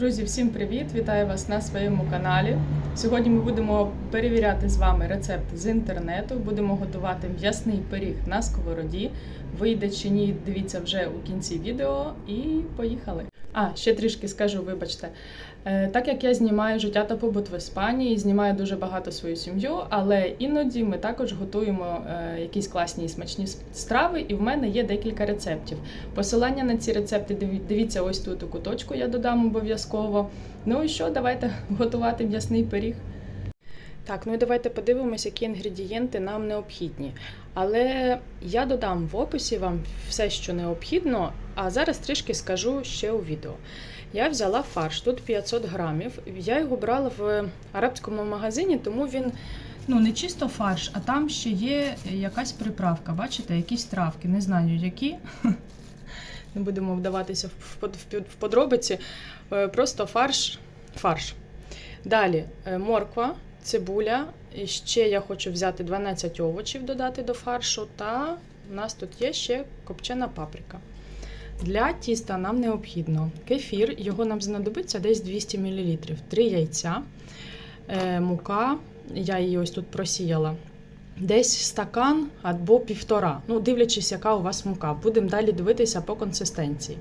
Друзі, всім привіт! Вітаю вас на своєму каналі. Сьогодні ми будемо перевіряти з вами рецепт з інтернету. Будемо готувати м'ясний пиріг на сковороді. Вийде чи ні, дивіться вже у кінці відео і поїхали. А, ще трішки скажу, вибачте. Е, Так як я знімаю життя та побут в Іспанії, знімаю дуже багато свою сім'ю, але іноді ми також готуємо е, якісь класні і смачні страви, і в мене є декілька рецептів. Посилання на ці рецепти дивіться ось тут у куточку, я додам обов'язково. Ну і що, давайте готувати м'ясний пиріг. Так, ну і давайте подивимося, які інгредієнти нам необхідні. Але я додам в описі вам все, що необхідно, а зараз трішки скажу ще у відео. Я взяла фарш, тут 500 грамів. Я його брала в арабському магазині, тому він ну, не чисто фарш, а там ще є якась приправка. Бачите, якісь травки, не знаю які. Не будемо вдаватися в подробиці. Е, Просто фарш. фарш. Далі е, морква, цибуля. І ще я хочу взяти 12 овочів додати до фаршу. Та у нас тут є ще копчена паприка. Для тіста нам необхідно кефір, його нам знадобиться десь 200 мл, 3 яйця, е, мука, я її ось тут просіяла. Десь стакан або півтора. Ну, дивлячись, яка у вас мука. Будемо далі дивитися по консистенції.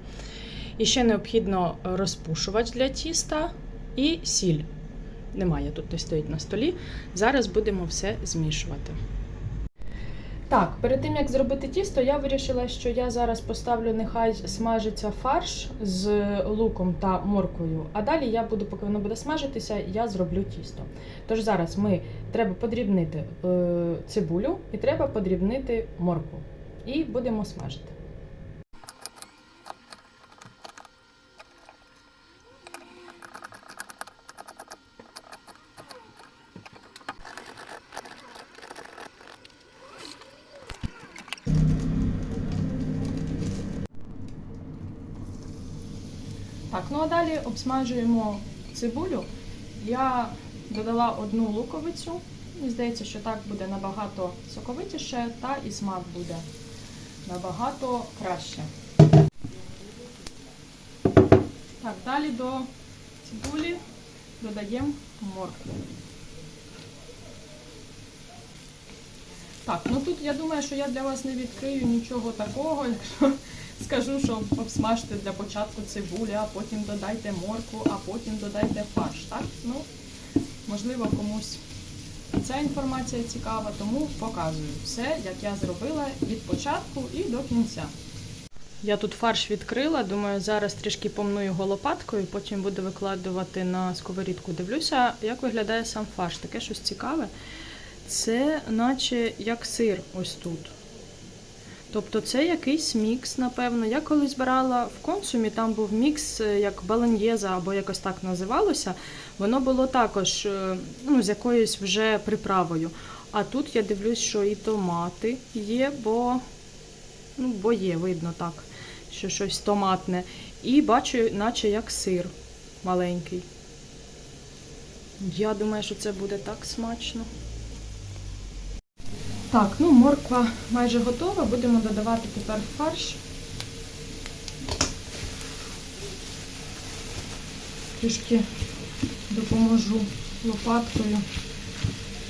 І ще необхідно розпушувач для тіста і сіль. Немає, тут не стоїть на столі. Зараз будемо все змішувати. Так, перед тим як зробити тісто, я вирішила, що я зараз поставлю, нехай смажиться фарш з луком та морквою. А далі я буду, поки воно буде смажитися, я зроблю тісто. Тож зараз ми треба подрібнити е, цибулю і треба подрібнити моркву. І будемо смажити. Так, ну а далі обсмажуємо цибулю. Я додала одну луковицю. Мені здається, що так буде набагато соковитіше, та і смак буде набагато краще. Так, далі до цибулі додаємо моркву. Так, ну тут я думаю, що я для вас не відкрию нічого такого, якщо скажу, що обсмажте для початку цибулю, а потім додайте моркву, а потім додайте фарш. Так? Ну, можливо, комусь ця інформація цікава, тому показую все, як я зробила від початку і до кінця. Я тут фарш відкрила, думаю, зараз трішки помну його лопаткою, потім буду викладувати на сковорідку. Дивлюся, як виглядає сам фарш. Таке щось цікаве. Це наче як сир ось тут. Тобто це якийсь мікс, напевно. Я колись брала в консумі, там був мікс е, як баланьєза або якось так називалося. Воно було також е, ну, з якоюсь вже приправою. А тут я дивлюсь, що і томати є, бо, ну, бо є, видно так, що щось томатне. І бачу, наче як сир маленький. Я думаю, що це буде так смачно. Так, ну морква майже готова. Будемо додавати тепер фарш. Трішки допоможу лопаткою,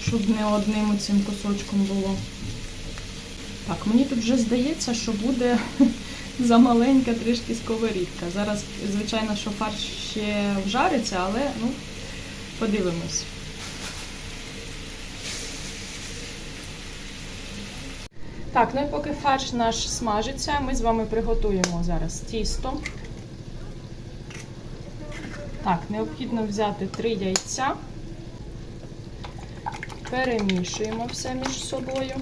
щоб не одним цим кусочком було. Так, мені тут вже здається, що буде замаленька трішки сковорідка. Зараз, звичайно, що фарш ще вжариться, але ну, подивимось. Так, ну і поки фарш наш смажиться, ми з вами приготуємо зараз тісто. Так, необхідно взяти три яйця, перемішуємо все між собою.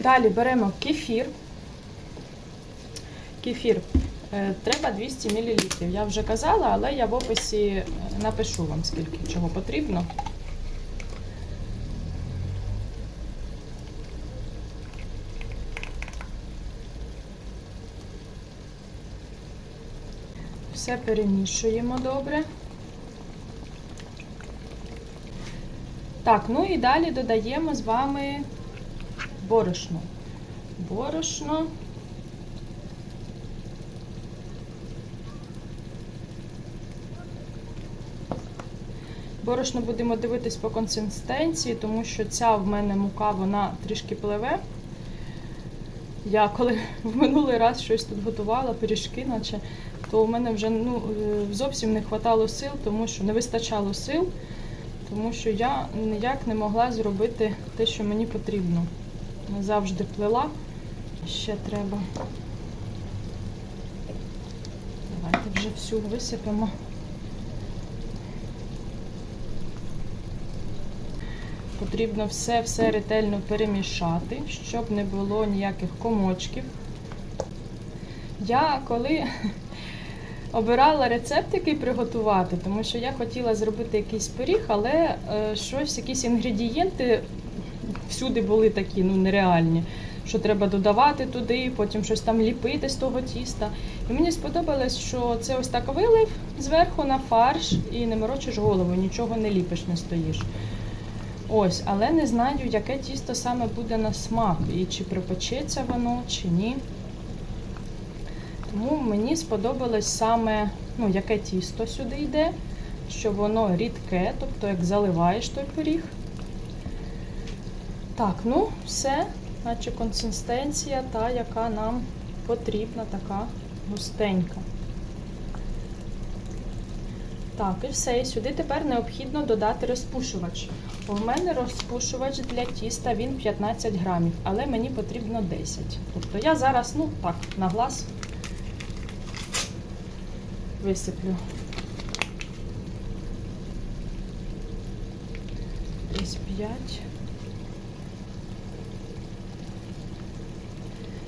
Далі беремо кефір. Кефір е, треба 200 мл. Я вже казала, але я в описі е, напишу вам, скільки чого потрібно. Все перемішуємо добре. Так, ну і далі додаємо з вами борошно. Борошно. Борошно будемо дивитись по консистенції, тому що ця в мене мука, вона трішки пливе. Я коли в минулий раз щось тут готувала, пиріжки, наче то у мене вже ну, е, зовсім не вистачало сил, тому що не вистачало сил, тому що я ніяк не могла зробити те, що мені потрібно. Завжди плела. Ще треба. Давайте вже всю висипемо. Потрібно все-все ретельно перемішати, щоб не було ніяких комочків. Я коли обирала рецепт, який приготувати, тому що я хотіла зробити якийсь пиріг, але е, щось, якісь інгредієнти всюди були такі, ну нереальні. Що треба додавати туди, потім щось там ліпити з того тіста. І мені сподобалось, що це ось так вилив зверху на фарш і не морочиш голову, нічого не ліпиш, не стоїш. Ось, але не знаю, яке тісто саме буде на смак, і чи припечеться воно, чи ні. Тому мені сподобалось саме, ну, яке тісто сюди йде, що воно рідке, тобто як заливаєш той пиріг. Так, ну, все, наче консистенція та, яка нам потрібна, така густенька. Так, і все. І сюди тепер необхідно додати розпушувач. У мене розпушувач для тіста він 15 грамів, але мені потрібно 10. Тобто я зараз, ну так, на глаз висиплю. Десь 5.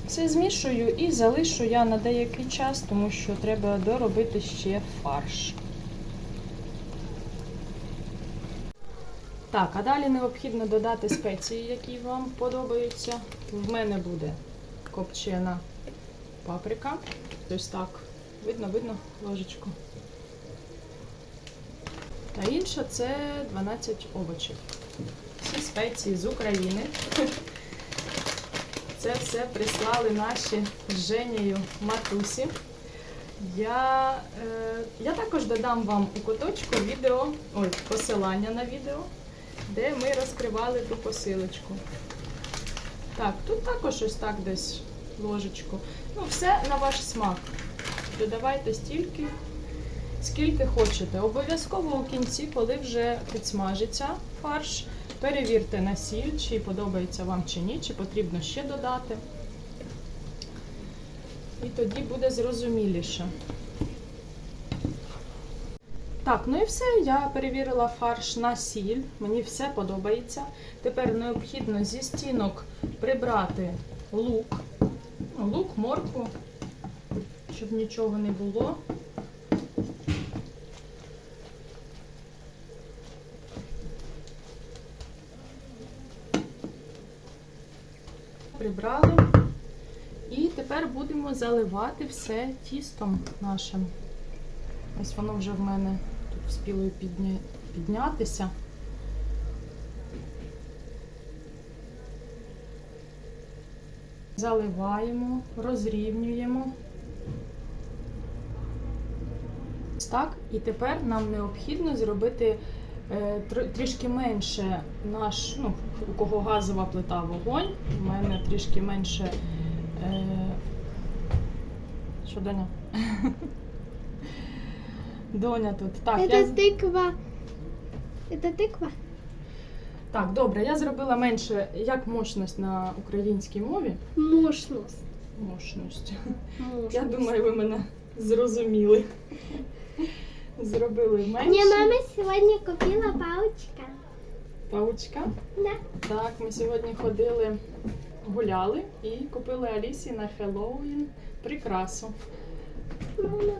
Все змішую і залишу я на деякий час, тому що треба доробити ще фарш. Так, а далі необхідно додати спеції, які вам подобаються. В мене буде копчена паприка. Ось так. Видно, видно ложечку. Та інша це 12 овочів. Всі спеції з України. Це все прислали наші з Женєю матусі. Я, е, я також додам вам у куточку відео, ой, посилання на відео, де ми розкривали ту посилочку. Так, тут також ось так десь ложечку. Ну, все на ваш смак. Додавайте стільки, скільки хочете. Обов'язково у кінці, коли вже підсмажиться фарш, перевірте на сіль, чи подобається вам чи ні, чи потрібно ще додати. І тоді буде зрозуміліше. Так, ну і все. Я перевірила фарш на сіль. Мені все подобається. Тепер необхідно зі стінок прибрати лук, лук, моркву, щоб нічого не було. Прибрали. І тепер будемо заливати все тістом нашим. Ось воно вже в мене тут вспіло підня... піднятися. Заливаємо, розрівнюємо. Ось Так, і тепер нам необхідно зробити е, тр- трішки менше наш, ну, у кого газова плита вогонь, у мене трішки менше. Е, що Доня? Доня тут. Так, Это я... тыква. Это тыква? так, добре, я зробила менше як мощність на українській мові. Мощность. Мощність. Мощность. Я думаю, ви мене зрозуміли. Зробили менше. Мне мама сегодня купила паучка. Паучка. Да. Так, ми сьогодні ходили, гуляли і купили Алісі на Хеллоуін прикрасу. Мама?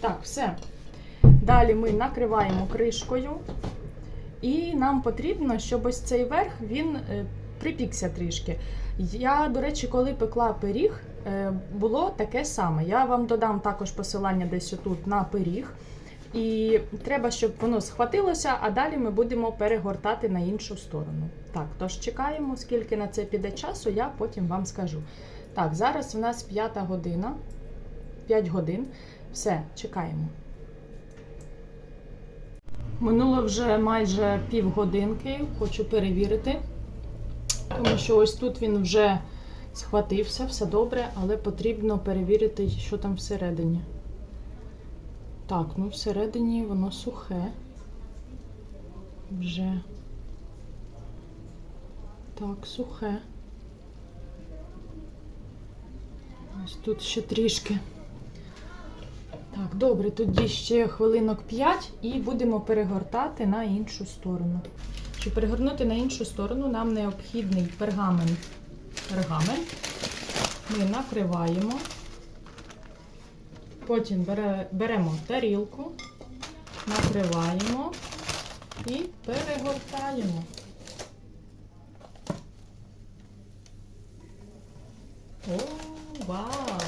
Так, все. Далі ми накриваємо кришкою. І нам потрібно, щоб ось цей верх він е, припікся трішки. Я, до речі, коли пекла пиріг, е, було таке саме. Я вам додам також посилання десь отут на пиріг. І треба, щоб воно схватилося, а далі ми будемо перегортати на іншу сторону. Так, тож чекаємо, скільки на це піде часу, я потім вам скажу. Так, зараз у нас п'ята година, 5 годин. Все, чекаємо. Минуло вже майже півгодинки, хочу перевірити, тому що ось тут він вже схватився, все добре, але потрібно перевірити, що там всередині. Так, ну всередині воно сухе. Вже. Так, сухе. Ось тут ще трішки. Так, добре, тоді ще хвилинок 5 і будемо перегортати на іншу сторону. Щоб перегорнути на іншу сторону, нам необхідний пергамент. Пергамент. Ми накриваємо. Потім беремо тарілку, накриваємо і перегортаємо. О, вау!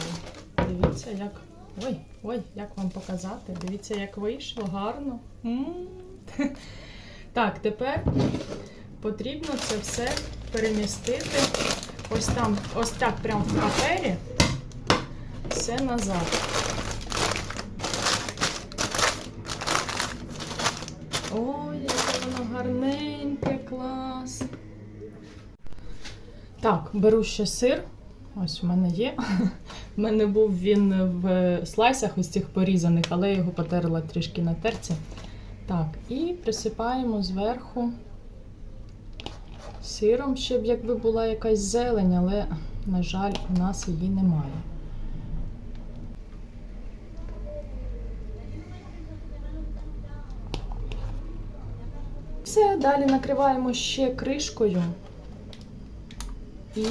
Дивіться, як. Ой, ой, як вам показати? Дивіться, як вийшло гарно. М. Так, тепер потрібно це все перемістити ось там, ось так, прямо в папері, все назад. Ой, яке воно гарненьке, клас. Так, беру ще сир. Ось у мене є. У мене був він в слайсах ось цих порізаних, але я його потерла трішки на терці. Так, і присипаємо зверху сиром, щоб якби була якась зелень, але, на жаль, у нас її немає. Все, далі накриваємо ще кришкою і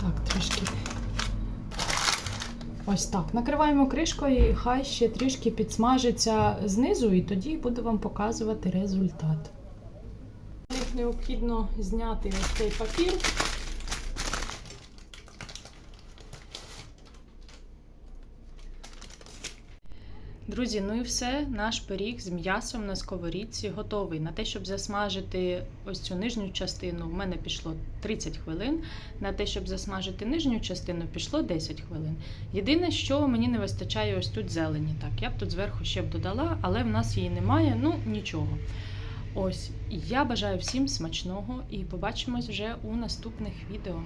так, трішки. Ось так. Накриваємо кришкою і хай ще трішки підсмажиться знизу, і тоді буду вам показувати результат. Необхідно зняти ось цей папір. Друзі, ну і все. Наш пиріг з м'ясом на сковорідці готовий. На те, щоб засмажити ось цю нижню частину, в мене пішло 30 хвилин. На те, щоб засмажити нижню частину, пішло 10 хвилин. Єдине, що мені не вистачає ось тут зелені. Так, я б тут зверху ще б додала, але в нас її немає, ну нічого. Ось, я бажаю всім смачного і побачимось вже у наступних відео.